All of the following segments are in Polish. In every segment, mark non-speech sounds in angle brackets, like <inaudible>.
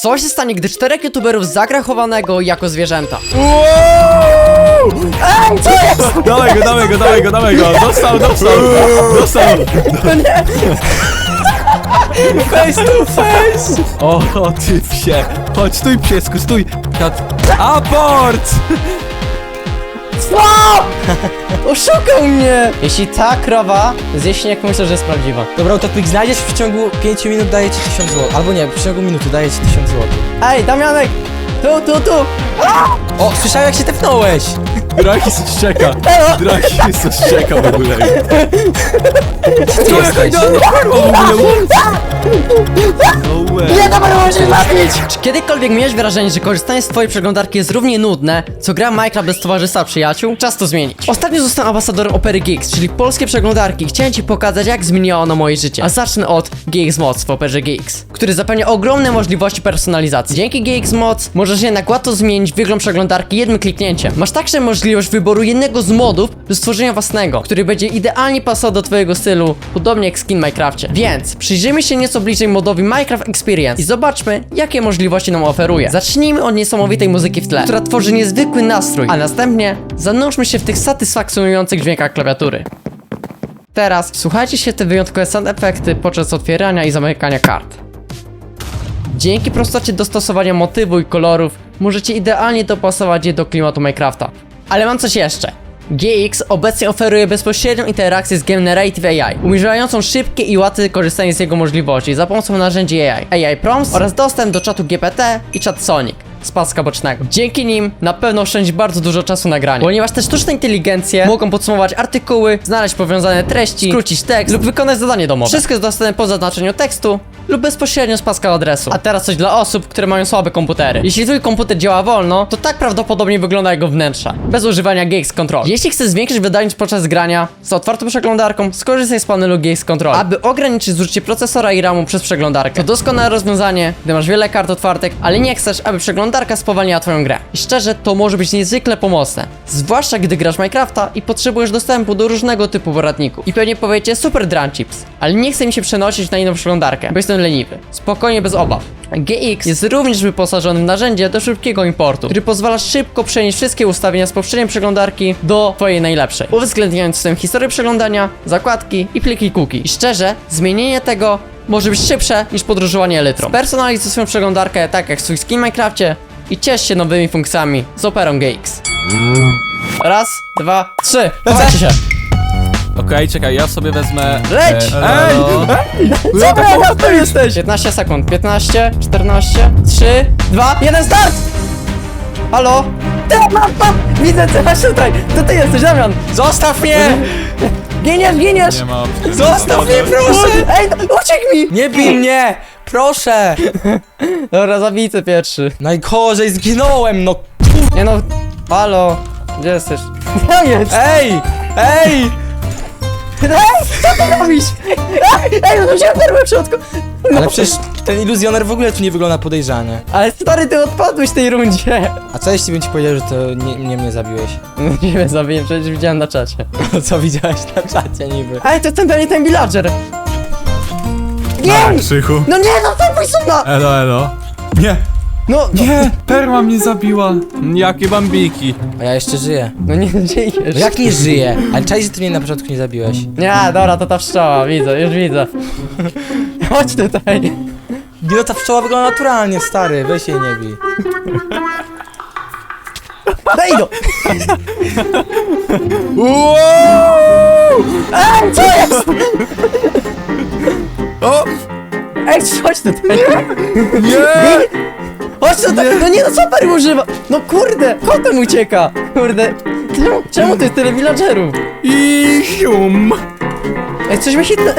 Co się stanie, gdy czterech youtuberów zagra chowanego jako zwierzęta? Dawaj go, dawaj go, dawaj go, dawaj go. Dostał, dostał, dostał. Face to face. O, o ty psie. Chodź, stój piesku, stój. Kat- Abort! <laughs> Oszukał mnie! Jeśli ta krowa zje śnieg, myślę, że jest prawdziwa. Dobra, Utopik, znajdziesz w ciągu 5 minut daję ci 1000 zł. Albo nie, w ciągu minuty daję ci 1000 zł. Ej, Damianek! Tu, tu, tu! O, słyszałem jak się tepnąłeś! Drakis szczeka. Drakis szczeka w ogóle. Ty jesteś. No way. Czy kiedykolwiek miałeś wrażenie, że korzystanie z twojej przeglądarki jest równie nudne, co gra Minecraft bez towarzystwa przyjaciół? Czas to zmienić. Ostatnio zostałem ambasadorem Opery Geeks, czyli polskiej przeglądarki. Chciałem ci pokazać, jak zmieniło ono moje życie. A zacznę od GX Mods w Operze Geeks, który zapewnia ogromne możliwości personalizacji. Dzięki GX Mods możesz jednak łatwo zmienić wygląd przeglądarki jednym kliknięciem. Masz także możliwość wyboru jednego z modów do stworzenia własnego, który będzie idealnie pasował do twojego stylu, podobnie jak skin w Minecrafcie. Więc przyjrzyjmy się nieco bliżej modowi Minecraft Experience i zobaczmy, jakie możliwości nam oferuje. Zacznijmy od niesamowitej muzyki w tle, która tworzy niezwykły nastrój, a następnie zanurzmy się w tych satysfakcjonujących dźwiękach klawiatury. Teraz słuchajcie się te wyjątkowe sound efekty podczas otwierania i zamykania kart. Dzięki prostocie dostosowania motywu i kolorów możecie idealnie dopasować je do klimatu Minecrafta. Ale mam coś jeszcze. GX obecnie oferuje bezpośrednią interakcję z Generative AI, umożliwiającą szybkie i łatwe korzystanie z jego możliwości za pomocą narzędzi AI, AI Prompts oraz dostęp do czatu GPT i czat Sonic z paska bocznego. Dzięki nim na pewno oszczędzi bardzo dużo czasu nagrania, ponieważ te sztuczne inteligencje mogą podsumować artykuły, znaleźć powiązane treści, skrócić tekst lub wykonać zadanie domowe. Wszystko jest dostępne po zaznaczeniu tekstu lub bezpośrednio z paska adresu. A teraz coś dla osób, które mają słabe komputery. Jeśli twój komputer działa wolno, to tak prawdopodobnie wygląda jego wnętrze, bez używania GX Control. Jeśli chcesz zwiększyć wydajność podczas grania z otwartą przeglądarką, skorzystaj z panelu GX Control, aby ograniczyć zużycie procesora i RAMu przez przeglądarkę. To doskonałe rozwiązanie, gdy masz wiele kart otwartych, ale nie chcesz, aby przeglądarka spowalniała twoją grę. I szczerze, to może być niezwykle pomocne, zwłaszcza gdy grasz Minecrafta i potrzebujesz dostępu do różnego typu poradników. I pewnie powiecie super Drunchips, ale nie chce mi się przenosić na inną przeglądarkę, bo jestem leniwy. Spokojnie, bez obaw. GX jest również wyposażony w narzędzie do szybkiego importu, który pozwala szybko przenieść wszystkie ustawienia z poprzedniej przeglądarki do twojej najlepszej, uwzględniając w tym historię przeglądania, zakładki i pliki cookie. I szczerze, zmienienie tego może być szybsze niż podróżowanie elytrą. Personalizuj swoją przeglądarkę tak jak swój skin w Minecrafcie i ciesz się nowymi funkcjami z Operą GX. Raz, dwa, trzy. Chowajcie się. Okej, czekaj, ja sobie wezmę... Leć! E, Ej! Co wy to jesteś? 15 sekund. 15, 14, 3, 2, 1, start! Halo? Ty, mam, mam! Widzę cię, chodź tutaj! To ty jesteś, Damian! Zostaw mnie! <laughs> Giniesz, giniesz! Nie ma opcji. Zostaw mnie, proszę! Ej, no, uciekł mi! Nie bij mnie! Proszę! <laughs> Dobra, zabijcie pierwszy. Najgorzej, zginąłem, no! Nie no, halo? Gdzie jesteś? Ej! Ej! Ty robisz? Ej, ej, no wziąłem perłę w środku! Ale przecież ten iluzjoner w ogóle tu nie wygląda podejrzanie. Ale stary, ty odpadłeś w tej rundzie! A co jeśli bym ci powiedział, że to nie, nie mnie zabiłeś? Nie wiem, zabiję, przecież widziałem na czacie. Co widziałeś na czacie niby? Ej, to ten pewnie ten villager! Nie! Krzychu. No nie, no to mój suna! Elo, elo. Nie, No, nie, perła mnie zabiła. Jakie bambiki. A ja jeszcze żyję. no nie żyjesz. No jak nie żyję? Ale czaj, że ty mnie na początku nie zabiłeś. Nie, dobra, to ta pszczoła, widzę, już widzę. Chodź tutaj. Nie, no ta pszczoła wygląda naturalnie, stary, weź jej nie bij. Daj no! Wow! Ej, co jest? O! Ej, chodź tutaj. Nie! Chodź tutaj. No nie, no co Perry używa? No kurde, kotem ucieka. Kurde. Czemu, czemu jest tyle villagerów? I sium. Ej, coś mi hitnę.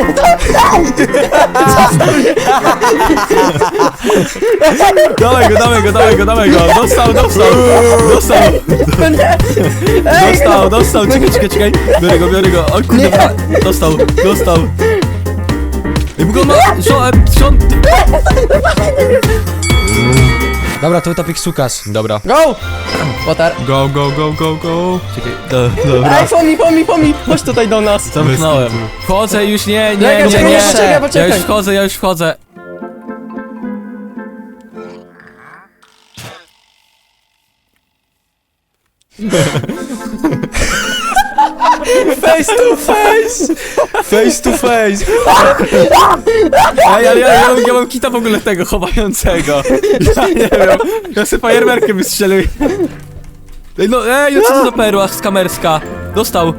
Dawaj go, dawaj go, dawaj go, dawaj go. Dostał, dostał, dostał, No nie. Ej, dostał, dostał. Czekaj, czekaj, czekaj. Biorę go, biorę go. O kurde, bra- dostał, dostał. Ej, bo go ma... Szon, szon... Dobra, to utopik sukasz. Dobra. Go! Potar. Go, go, go, go, go. Czekaj, do, dobra. Ej, pomi, pomi, pomi! Chodź tutaj do nas! Zamknąłem. Wchodzę już, nie, nie, Czekaj, nie, czekaj, nie. poczekaj, Ja już wchodzę, ja już wchodzę. <laughs> Face to face! Face to face! Ej, ale ja, ja, mam, ja mam kita w ogóle tego chowającego. Ja nie wiem. Ja sobie fajerwerkę wystrzelił. Ej, no, ej, no co to za perła skamerska? Dostał.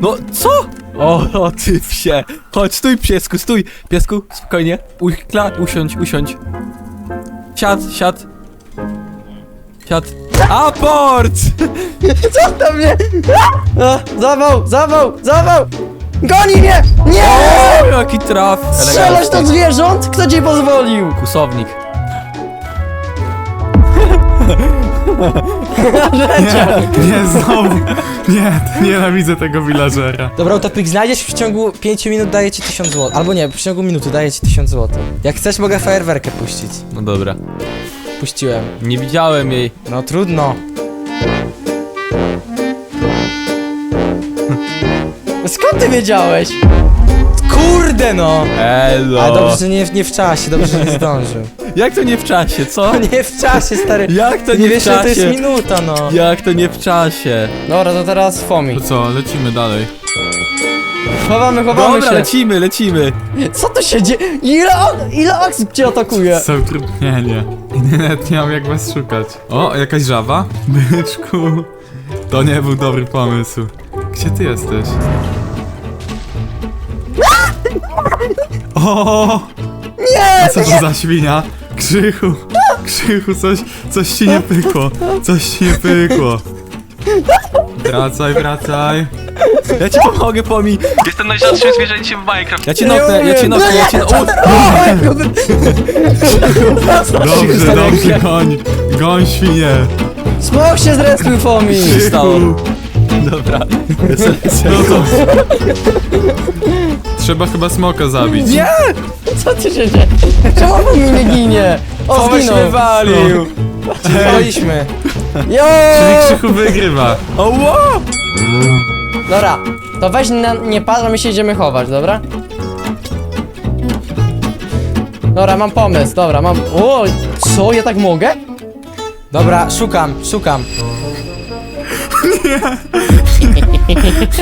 No, co? O, o ty psie. Chodź, stój piesku, stój. Piesku, spokojnie. Uchla, usiądź, usiądź. Siad, siad. Siad. Aport! Zostaw mnie! A, zawał, zawał, zawał! Goni mnie! Nie! O, jaki traf. Strzelać do zwierząt? Kto ci pozwolił? Kusownik. Nie, znowu. Nie, nienawidzę tego villagera. Dobra, Utopik, znajdziesz w ciągu 5 minut daję ci 1000 zł. Albo nie, w ciągu minuty daję ci 1000 zł. Jak chcesz, mogę fajerwerkę puścić. No dobra. Puściłem. Nie widziałem jej. No trudno. <laughs> Skąd ty wiedziałeś? Kurde no! Elo. A dobrze, że nie, nie w czasie, dobrze, że nie zdążył. <laughs> Jak to nie w czasie, co? <laughs> Nie w czasie, stary. Jak to Nie nie, wiesz, w że to jest czasie? minuta, no. Jak to nie w czasie? Dobra, to teraz Fomi. To co, lecimy dalej. Chowamy, chowamy Dobra, się. lecimy, lecimy. Co tu się dzieje? Ile, ile osób cię atakuje? Są trudnienie. <laughs> Nawet nie mam jak was szukać. O, jakaś żaba? <laughs> Byczku. To nie był dobry pomysł. Gdzie ty jesteś? O! Nie! A co to za świnia? Krzychu! Krzychu, coś, coś ci nie pykło. Coś ci nie pykło. Wracaj, wracaj. Ja ci pomogę, Pomi. Jestem najrzadszym zwierzęciem w Minecraft. Ja cię noknę, ja cię noknę, ja cię noknę. Dobrze, dobrze, goń. Goń świnie. Smok się zrespił Fomi! Krzychu. stało? Dobra. No to... Trzeba chyba smoka zabić. Nie! Co ty się dzieje? Czemu Fomi nie ginie? O, zginął! walił. Waliśmy. Jo! Czyli Krzychu wygrywa. O, wow! Dobra, to weź na, nie patrz, a my się idziemy chować, dobra? Dobra, mam pomysł, dobra, mam... O, co, ja tak mogę? Dobra, szukam, szukam.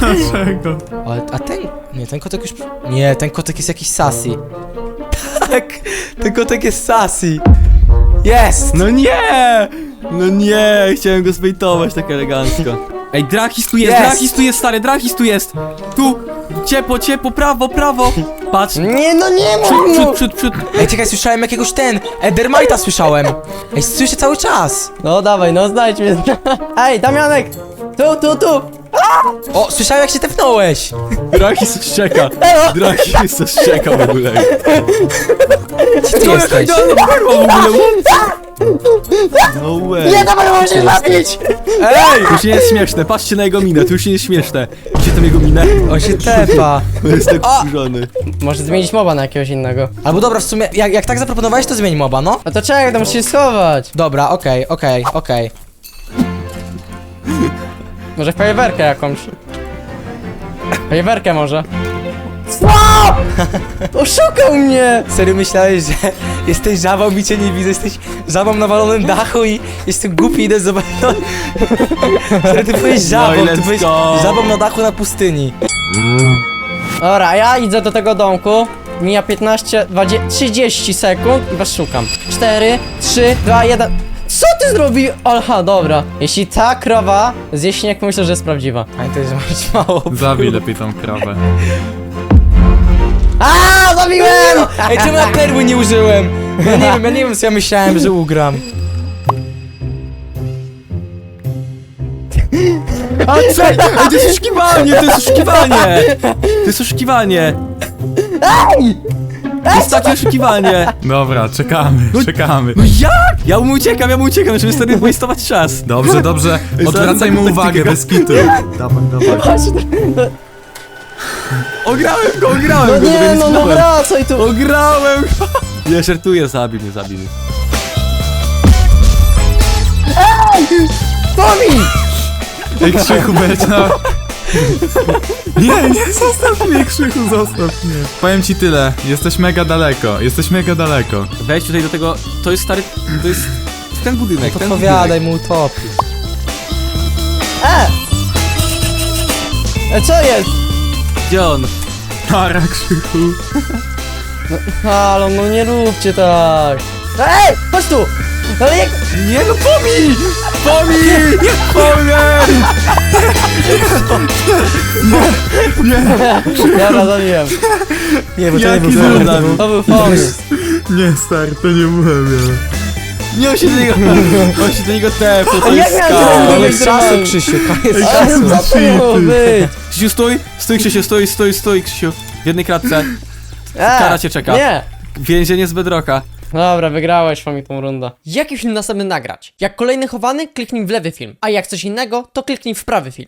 Dlaczego? Ale, a ten... Nie, ten kotek już... Nie, ten kotek jest jakiś sassy. Tak, ten kotek jest sassy. Jest! No nie! No nie, chciałem go zbejtować tak elegancko. Ej, Drakis tu jest, Jest. Drakis tu jest, stary, Drakis tu jest! Tu! Ciepło, ciepło, prawo, prawo! Patrz! Nie, no nie mów Przód, mu! przód, przód, przód! Ej, czekaj, słyszałem jakiegoś ten... Edermite'a słyszałem. Ej, słyszę cały czas. No dawaj, no znajdź mnie. <laughs> Ej, Damianek! Tu, tu, tu! O, słyszałem jak się tepnąłeś. Drakis szczeka! Drakis szczeka w ogóle. Gdzie ty jesteś? jaka idealna perła w ogóle, <laughs> what? No way. Nie, dawaj, możesz zabić! Ej! To już nie jest śmieszne, patrzcie na jego minę, to już nie jest śmieszne. Widzicie tam jego minę? On się tepa. To jest tak wkurzony. Może zmienić moba na jakiegoś innego. Albo dobra, w sumie, jak, jak tak zaproponowałeś, to zmień moba, no. No to czekaj, to muszę się schować. Dobra, okej, okej, okej. Może fajerwerkę jakąś. Fajerwerkę może. Co? Oszukał mnie! Serio myślałeś, że <laughs> jesteś żabą i cię nie widzę, jesteś żabą na walonym dachu i jestem głupi, idę zobaczyć. No. <laughs> Serio, ty byłeś żabą, No i ty let's byłeś go. żabą na dachu na pustyni. Dobra, a ja idę do tego domku. Mija 15, 20, 30 sekund i was szukam. 4, 3, 2, 1. Co ty zrobił? Aha, dobra. Jeśli ta krowa zje śnieg, myślę, że jest prawdziwa. Pamiętaj, że masz mało. Zabij lepiej tą krowę. <laughs> A, zabiłem! <laughs> Ej, czemu ja perły nie użyłem? Ja nie wiem, ja nie wiem co ja myślałem, że ugram. A czekaj, ej, to jest oszukiwanie, to jest oszukiwanie! To jest oszukiwanie! To jest takie oszukiwanie! Dobra, czekamy, czekamy. No jak? Ja mu uciekam, ja mu uciekam, żeby wtedy wastować czas. Dobrze, dobrze. Odwracaj mu uwagę, bez kitu. <laughs> Dawaj, dawaj. Ograłem go, ograłem No go, nie, no, no wracaj tu. Ograłem go! <laughs> Ja żartuję, zabij mnie, zabij mnie. Pomi! Ej, Krzychu, będzie na... Nie, nie, zostaw mnie, Krzychu, zostaw mnie. Powiem ci tyle, jesteś mega daleko, jesteś mega daleko. Wejdź tutaj do tego, to jest stary, to jest ten budynek, ten Podpowiadaj mu utopi. E! E, co jest? Gdzie on? Para Krzychu. Halo, no nie róbcie tak. Ej, chodź tu! Ale jak... Nie no, pomij! Pomij! Pomij! Dobra, zabiłem. Nie, bo to nie Jaki był zły Dawid. Dawid. To był pomysł. Nie, stary, to nie byłem ja. Nie, on się do niego... <laughs> On się do niego tepł, to jest miałem skam. zrobić? Koniec czasu, Krzysiu, koniec Ale czasu. to miało być? Krzysiu, stój! Stój, Krzysiu, stój, stój, stój, Krzysiu. W jednej kratce. E, Kara cię czeka. Nie. Więzienie z Bedrocka. Dobra, wygrałeś mi tą rundę. Jaki film następny nagrać? Jak kolejny chowany, kliknij w lewy film, a jak coś innego, to kliknij w prawy film.